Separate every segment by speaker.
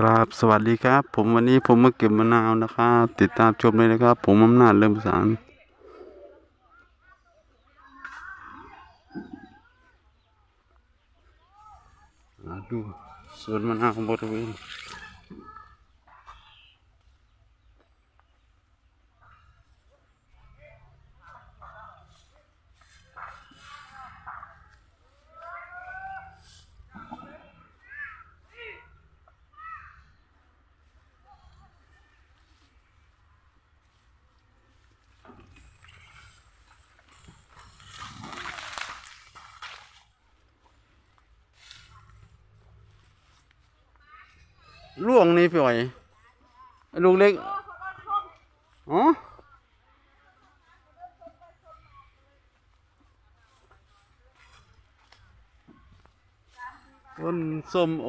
Speaker 1: ครับสวัสดีครับ ผมวันนี้ผมมาเก็บมะนาวนะครับติดตามชมเลยนะครับ ผมอำนาจเริ่มสารมาดูสวนมะนาวบริเวณ ล่วงนี่พี่อ๋อยลูกเล็กอ๋อต้นส้มโอ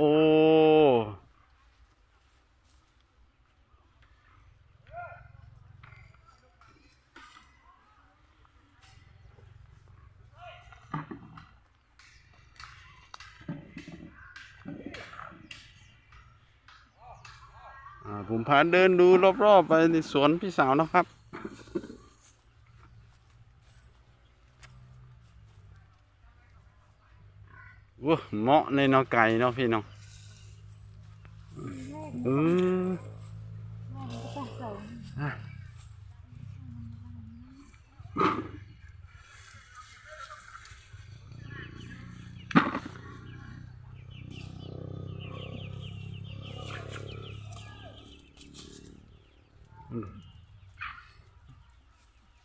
Speaker 1: ผมพาเดินดูรอบๆไปในสวนพี่สาวนะครับ ว้าเหมาะในนอไก่เนาะพี่น้องอืมอะ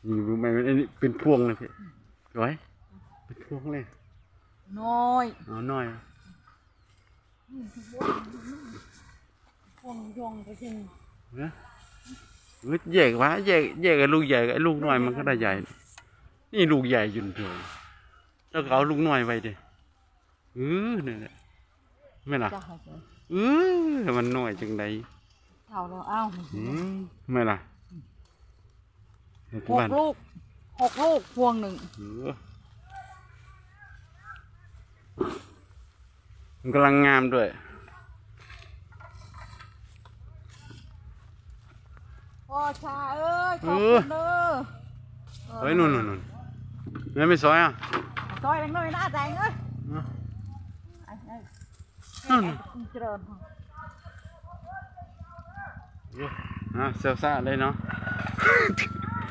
Speaker 1: นี่รู้ไหมมันอันนี้เป็นพวงเลยพี่สวยเป็นพวงเลย
Speaker 2: น้อย
Speaker 1: เอาหน่อย
Speaker 2: พวงยงไปจริง
Speaker 1: นะเฮ้ยแยกวะแยกแยกกับลูกใหญ่กับไอ้ลูกน้อยมันก็ได้ใหญ่ นี่ลูกใหญ่อยุ่นเถอะแล้วก็เอาลูกน้อยไว้ดิเออนี่นแหละไม่ล่ะ
Speaker 2: จ้าค่ะเจ้า
Speaker 1: เออมันน้อยจังใด
Speaker 2: เท่าเราเอ้า
Speaker 1: อืมไม่ล่ะ
Speaker 2: หกลูกหกลูกพวงหนึ่ง
Speaker 1: เออมันกำลังงามด้วย
Speaker 2: พ่อชาเอ้ยขอบคุณเด้อ
Speaker 1: เฮ้ยนู่นนู่นนู่นแม่ไม่ซอยอะ
Speaker 2: ซอยแดงหน่อยหน้าแดงเอ้ย
Speaker 1: อะ
Speaker 2: ไอ้ไอ้
Speaker 1: นั่น
Speaker 2: เจริญ
Speaker 1: อะเซลซ่าเลยเนาะ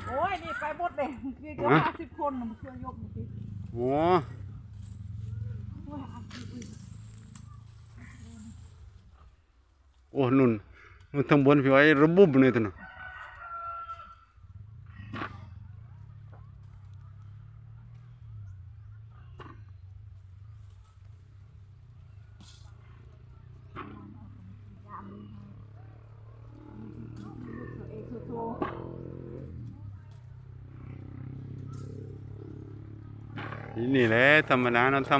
Speaker 2: โอ้ย นี่ไปหมดเลยคือก็
Speaker 1: ฮะ
Speaker 2: ห้าสิบคนน่ะมันช่วยยกหน่อยสิ
Speaker 1: โอ้
Speaker 2: โอ้ยอะอุ้ย
Speaker 1: โอ้นุ่นนุ่นทางบนพี่ไว้ระบุบเลยตัวน่ะ
Speaker 2: ยามนี้ตัวเองตัวโต
Speaker 1: นี่นี่แหละธรรมดาเราท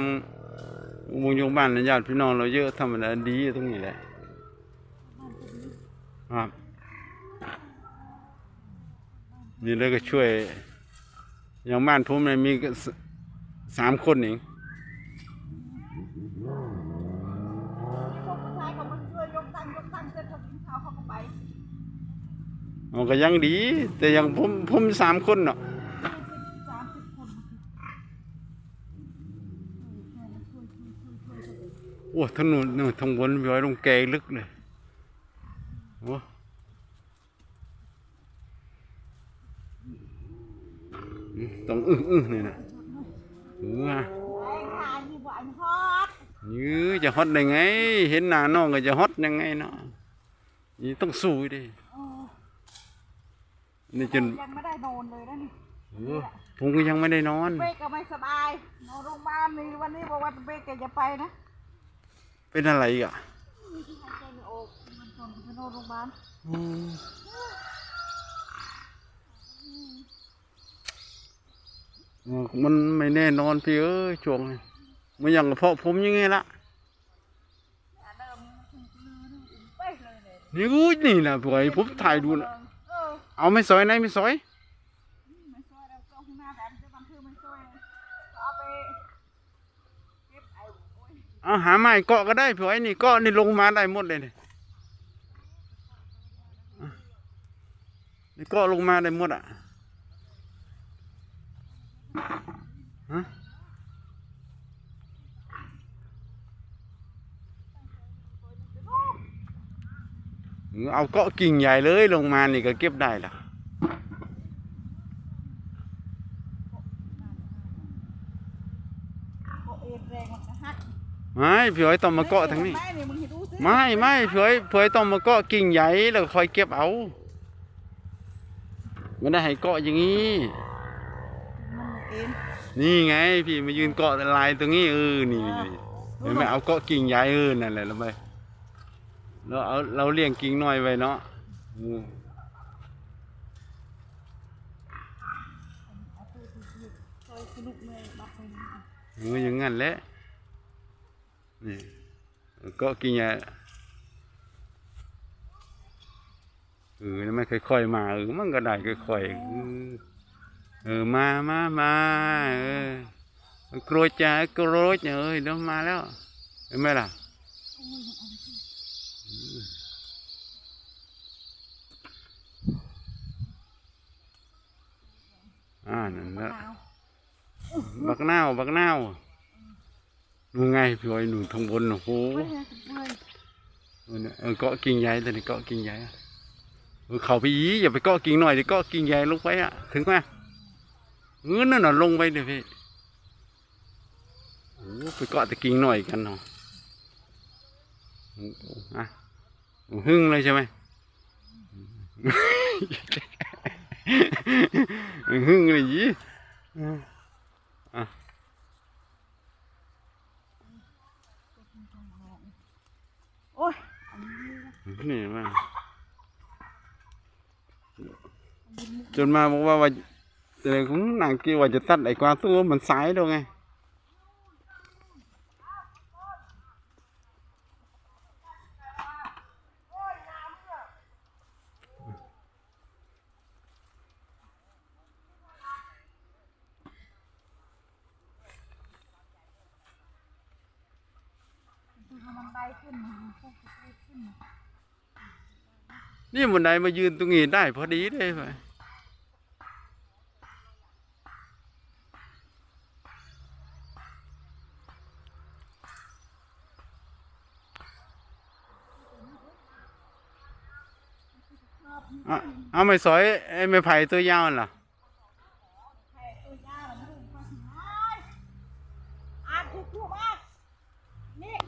Speaker 1: ำวงโยงบ้านญาติพี่น้องเราเยอะธรรมดาดีตรงนี้แหละครับนี่เลยก็ช่วย อย่างบ้านผมเนี่ยมีก็สสามคนเอง
Speaker 2: พวกผู้ชายก็มาช่วยยกตั้งยกตั้งเสร็จเขากินข้าวเขาก็ไป
Speaker 1: มันก็ยังดี แต่อย่างผมผมสามคนเนาะ
Speaker 2: ยี่สิบสามสิบคนมาสิ
Speaker 1: โอ้ถนนนู่นทางบนพี่ไว้ลงแกลึกเลยโอ้ต้องอึ้งอึ้งเลยนะเออ
Speaker 2: แรงทานที่บ่อันฮอต
Speaker 1: ยื้อจะฮอตได้ไง เห็นหน้าน้องก็จะฮอตยังไงเนาะนี่ต้องสู้ดินี่จน
Speaker 2: ยังไม่ได้นอนเลยนะนี่
Speaker 1: เออผมก็ยังไม่ได้นอน
Speaker 2: เบกก็ไม่สบายนอนโรงพยาบาลนี่วันนี้บอกว่าเบกแกจะไปนะ
Speaker 1: เป็นอะไรอีกอะ
Speaker 2: มีที่หายใจไม่ออกมันตอนไปนอนโรงพยาบาล
Speaker 1: อืมเออมันไม่แน่นอนพี่เอ้ยช่วงนี้มันอย่างกับเพาะผมยังไงล่ะ
Speaker 2: อย่าเดิมมันถึงลือนี่เป๊ะเลยเลย
Speaker 1: นี่กูนี่นะพี่ไอ้ผมถ่ายดูนะ
Speaker 2: เออ
Speaker 1: เอาไม่ซอยไหนไม่ซอย
Speaker 2: เอาหา
Speaker 1: ใหม่เกาะก็ได้เผื่อไอ้นี่เกาะนี่ลงมาได้หมดเลยเนี่นี่
Speaker 2: เกาะ
Speaker 1: ลงมาได้หมดอะฮะเอาเกาะกิ่งใหญ่เลยลงมานี่ก็เก็บได้ล่ะ ไม่พี่อ้อยต้องมาเกาะทางนี้
Speaker 2: ไม่
Speaker 1: ไม่ไม่พี่อ้อยพี่อ้อยต้องมาเกาะกิ่งใหญ่แล้วคอยเก็บเอาไม่ได้ให้เกาะอย่างนี้
Speaker 2: นี่
Speaker 1: ไงพี่มายืนเกาะลายตรงนี้เออนี่นี่นี่เห็นไหมเอาเกาะกิ่งใหญ่เออนั่นแหละเราไปเราเอาเราเลี้ยงกิ่งน้อยไว้เนาะ
Speaker 2: เออยสนุกเลยบักคนนี้
Speaker 1: เอออย่างงั้นแหละ นี่เอาเกาะกิ่งใหญ่เออแล้วมันค่อยๆมาเออมันก็ได้ค่อยๆเออเออมามามาเออกรวดจ้ากรวดเอ้ยเดี๋ยวมาแล้วเห็นไหมล่ะอ่านั่นแหละ
Speaker 2: เอา
Speaker 1: บักนาวบักนาว ดูไงพี่อ้อยหนูทางบนโอ้โห
Speaker 2: เอ
Speaker 1: อเกาะกิ่งใหญ่แต่นี่เกาะกิ่งใหญ่เขาไปยีอย่าไปเกาะกิ่งหน่อยดิเกาะกิ่งใหญ่ลงไปอะถึงไหมเออนั่นน่ะลงไปเดี๋ยวพี่โอ้ไปเกาะแต่กิ่งหน่อยกันเนาะอะหึ่งเลยใช่ไหม หึ่งเลยยีอะ
Speaker 2: โอ้ย
Speaker 1: นี่มา จนมาบอกว่าว่าเรื่องของนางกี้ว่าจะตัดไอ้กวางตัวมันสายด้วยไงนี่บน นี่หมดไหนมายืนตรงนี้ได้พอดีเลยไปอะเอาไม่สอยไอ้ไม่ไผ่ตัวยาวน่ะ
Speaker 2: อ่านถูกถูกอะ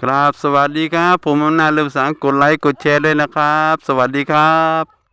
Speaker 1: ครับ สวัสดีครับ ผมอำนาจเริ่มสางกดไลค์กดแชร์ด้วยนะครับ สวัสดีครับ